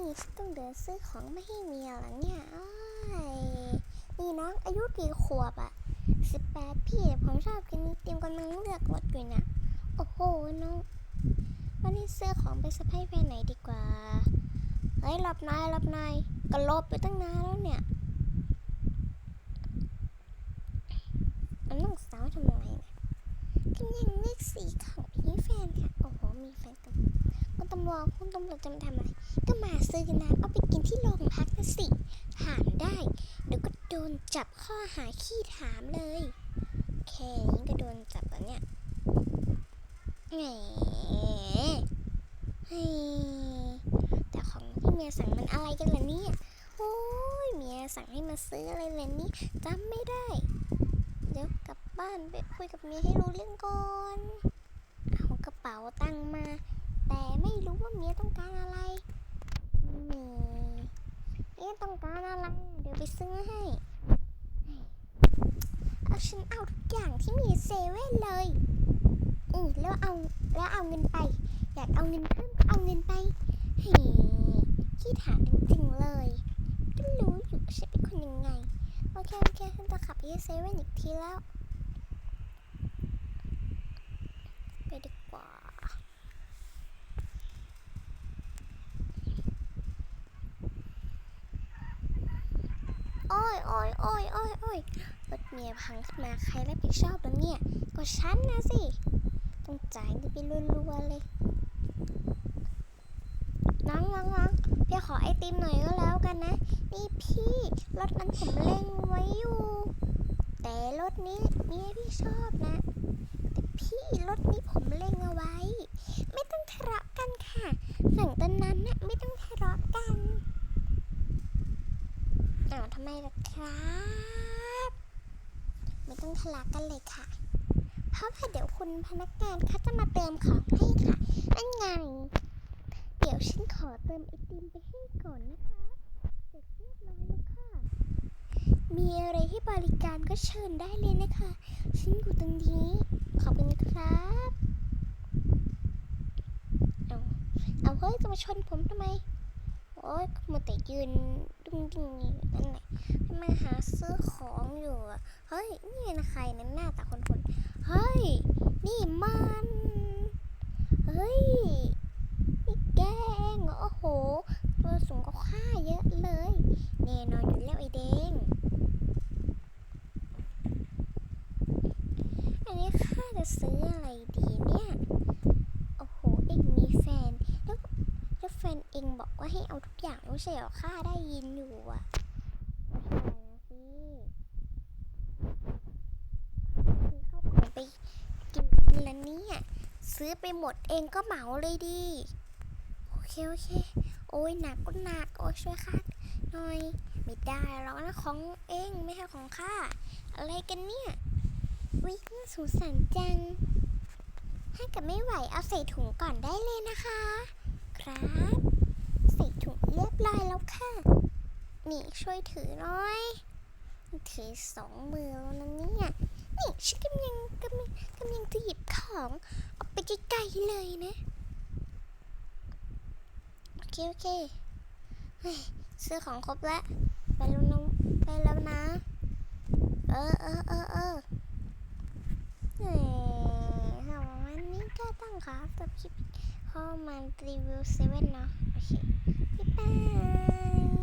นี่ต้องเดินซื้อของไม่ให้เมียหรอเนี่ยอ้ายนี่น้องอายุกี่ขวบอะสิบแปดพี่ผมชอบกินไอติมกำลังเลือกรถอยู่นะโอ้โหน้องวันนี้ซื้อของไปสะพายแฟนไหนดีกว่าเฮ้ยหลับนายหลับนายก็หลบอยู่ตั้งนานแล้วเนี่ยมันน้องสาวทำอะไรเนี่ยก็ยังเลือกสีของพี่แฟนค่ะโอ้โหมีแฟนกันคุณตำรวจคุณตำรวจจะมาทำอะไรก็ม ซื้อน้ำเอาไปกินที่โรงพักนะสิ ถามได้ เดี๋ยวก็โดนจับข้อหาขี้ถามเลย แค่นี้ก็โดนจับแล้วเนี่ย แหมแต่ของที่เมียสั่งมันอะไรกันล่ะเนี่ย โอ้ยเมียสั่งให้มาซื้ออะไรเลยนี่จำไม่ได้ เดี๋ยวกลับบ้านไปคุยกับเมียให้รู้เรื่องก่อนเอากระเป๋าตังมา แต่ไม่รู้ว่าเมียต้องการอะไร นี่เอ๊ะต้องการอะไร เดี๋ยวไป ซื้อให้เอาฉันเอาทุกอย่างที่มีเซเว่นเลย อือแล้วเอาแล้วเอาเงินไป อยากเอาเงินเพิ่มก็เอาเงินไปเฮ้ยขี้ถามจริงๆเลยก็รู้อยู่ว่าฉันเป็นคนยังไง โอเคโอเคฉันจะขับไปที่เซเว่นอีกทีแล้ว ไปดีกว่า โอ้ยโอ้ยโอ้ยโอ้ยโอ้ยรถเมียพังขึ้นมาใครรับผิดชอบแล้วเนี่ย ก็ฉันนะสิ ต้องจ่ายเงินไปรัวๆเลยน้องน้องน้องพี่ขอไอติมหน่อยก็แล้วกันนะ นี่พี่รถนั้นผมเล็งไว้อยู่ แต่รถนี้เมียพี่ชอบนะ แต่พี่รถนี้ผมเล็งเอาไว้ ไม่ต้องทะเลาะกันค่ะ ฝั่งต้นนั้นนะไม่ต้องทะเลาะกัน อ้าว ทำไมล่ะครับ ไม่ต้องทะเลาะกันเลยค่ะ เพราะว่าเดี๋ยวคุณพนักงานเขาจะมาเติมของให้ค่ะนั่นไง เดี๋ยวฉันขอเติมไอติมไปให้ก่อนนะคะเสร็จเรียบร้อยแล้วค่ะ มีอะไรให้บริการก็เชิญได้เลยนะคะ ฉันอยู่ตรงนี้ ขอบคุณครับ เอาเอาเฮ้ยจะมาชนผมทำไม โอ๊ยมัวแต่ยืนดุ้งดิ้งอยู่นั่นแหละมาหาซื้อของอยู่อะเฮ้ย นี่เป็นใครนั่นหน้าตาคนคนเฮ้ย นี่มัน เฮ้ย นี่แกงโอ้โห ตัวสูงกว่าข้าเยอะเลย แน่นอนอยู่แล้วไอ้แดงอันนี้ข้าจะซื้ออะไรดีเนี่ย โอ้โห เอ็งมีแฟน แล้วแล้วแฟนเอ็งบอก ว่าให้เอาทุกอย่างไม่ใช่เหรอข้าได้ยินอยู่อะใช่นะสิซื้อข้าวของไปกินแล้วเนี่ยซื้อไปหมดเองก็เหมาเลยดี โอเค โอเค โอ้ยหนักก็หนัก โอ้ยช่วยข้าหน่อย ไม่ได้หรอกนะของเองไม่ใช่ของข้า อะไรกันเนี่ยวิน่าสงสารจังถ้กิดไม่ไหวเอาใส่ถุงก่อนได้เลยนะคะ ครับ เรียบร้อยแล้วค่ะ นี่ช่วยถือหน่อย ถือสองมือแล้วนะเนี่ยนี่ฉันกำลังกำลังกำลังจะหยิบของออกไปไกลๆเลยนะ โอเค โอเคเฮ้ยซื้อของครบแล้ว ไปแล้วนะไปแล้วนะ เออเออเออเออเฮ้ยสำวันนี้ก็ต้องขอจบคลิป เข้ามารีวิวเซเว่นเนาะ โอเค บ๊ายบาย